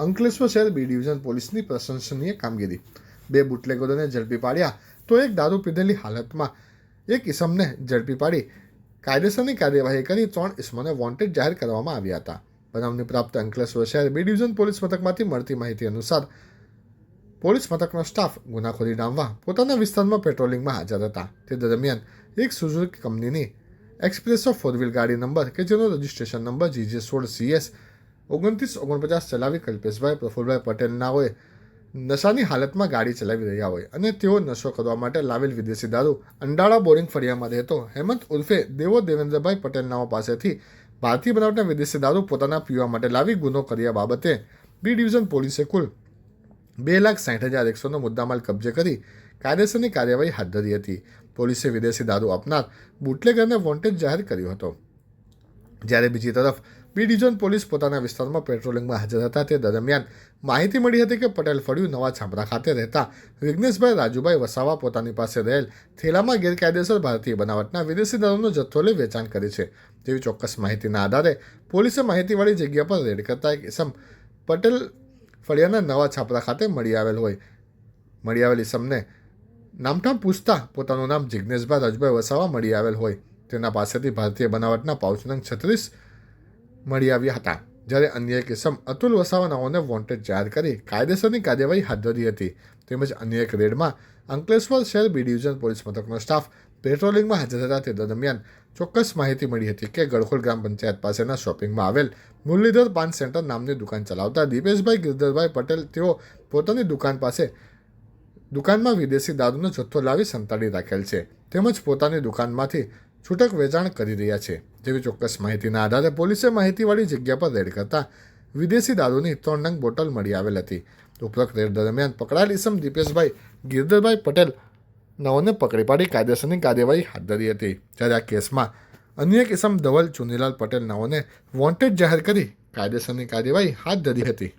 અંકલેશ્વર શહેર B division પોલીસની પ્રશંસનીય કામગીરી. બે બુટલેગરોને ઝડપી પાડ્યા તો એક દારૂ પીધેલી હાલતમાં એક ઇસમને ઝડપી પાડી. કાયદેસરની કાર્યવાહી કરી ત્રણ ઇસમોને વોન્ટેડ જાહેર કરવામાં આવ્યા હતા. બનાવની પ્રાપ્ત અંકલેશ્વર શહેર બી ડિવિઝન પોલીસ મથકમાંથી મળતી માહિતી અનુસાર પોલીસ મથકનો સ્ટાફ ગુનાખોરી ડામવા પોતાના વિસ્તારમાં પેટ્રોલિંગમાં હાજર હતા. તે દરમિયાન એક સુઝુકી કંપનીની એક્સપ્રેસો ફોર વ્હીલ ગાડી નંબર કે જેનો રજિસ્ટ્રેશન નંબર જીજે સોળ સીએસ ઓગણત્રીસ ઓગણપચાસ ચલાવી કલ્પેશભાઈ, પ્રફુલભાઈ પટેલ નાઓએ નશાની હાલતમાં ગાડી ચલાવી રહ્યા હોય અને તેઓ નશો કરવા માટે લાવેલ વિદેશી દારૂ, અંડાળા બોરિંગ ફળિયામાં રહેતો હેમંત ઉર્ફે દેવો દેવેન્દ્રભાઈ પટેલનાઓ પાસેથી ભારતીય બનાવટના વિદેશી દારૂ પોતાના પીવા માટે લાવી ગુનો કર્યા બાબતે બી ડિવિઝન પોલીસે કુલ બે લાખ સાઠ હજાર એકસોનો મુદ્દામાલ કબજે કરી કાયદેસરની કાર્યવાહી હાથ ધરી હતી. પોલીસે વિદેશી દારૂ આપનાર બુટલેગરને વોન્ટેડ જાહેર કર્યો હતો. જ્યારે બીજી તરફ બી ડિવિઝન પોલીસ પોતાના વિસ્તારમાં પેટ્રોલિંગમાં હાજર હતા તે દરમિયાન માહિતી મળી હતી કે પટેલ ફળિયું નવા છાપરા ખાતે રહેતા વિઘ્નેશભાઈ રાજુભાઈ વસાવા પોતાની પાસે રહેલ થેલામાં ગેરકાયદેસર ભારતીય બનાવટના વિદેશી દારૂનો જથ્થો લઈ વેચાણ કરે છે. તેવી ચોક્કસ માહિતીના આધારે પોલીસે માહિતીવાળી જગ્યા પર રેડ કરતા એક ઇસમ પટેલ ફળિયાના નવા છાપરા ખાતે મળી આવેલ હોય. મળી આવેલ ઇસમને નામઠામ પૂછતા પોતાનું નામ જિજ્ઞેશભાઈ રાજભાઈ વસાવા મળી આવેલ હોય. તેના પાસેથી ભારતીય બનાવટના પાઉચ નંગ છત્રીસ મળી આવ્યા હતા. જ્યારે અન્ય એક ઇસમ અતુલ વસાવાનાઓને વોન્ટેડ જાહેર કરી કાયદેસરની કાર્યવાહી હાથ ધરી હતી. તેમજ અન્ય એક રેડમાં અંકલેશ્વર શહેર બી ડિવિઝન પોલીસ મથકનો સ્ટાફ પેટ્રોલિંગમાં હાજર હતા. તે દરમિયાન ચોક્કસ માહિતી મળી હતી કે ગળખોલ ગ્રામ પંચાયત પાસેના શોપિંગમાં આવેલ મુરલીધર પાન સેન્ટર નામની દુકાન ચલાવતા દીપેશભાઈ, ગિરધરભાઈ પટેલ તેઓ પોતાની દુકાન પાસે દુકાનમાં વિદેશી દારૂનો જથ્થો લાવી સંતાડી રાખેલ છે. તેમજ પોતાની દુકાનમાંથી છૂટક વેચાણ કરી રહ્યા છે. જેવી ચોક્કસ માહિતીના આધારે પોલીસે માહિતીવાળી જગ્યા પર રેડ કરતા વિદેશી દારૂની ત્રણ નંગ બોટલ મળી આવેલ હતી. ઉપરોક્ત રેડ દરમિયાન પકડાયેલ ઇસમ દીપેશભાઈ ગિરધરભાઈ પટેલ નવોને પકડી પાડી કાયદેસરની કાર્યવાહી હાથ ધરી હતી. જ્યારે આ કેસમાં અન્ય એક ઇસમ ધવલ ચુનીલાલ પટેલ નવોને વોન્ટેડ જાહેર કરી કાયદેસરની કાર્યવાહી હાથ ધરી હતી.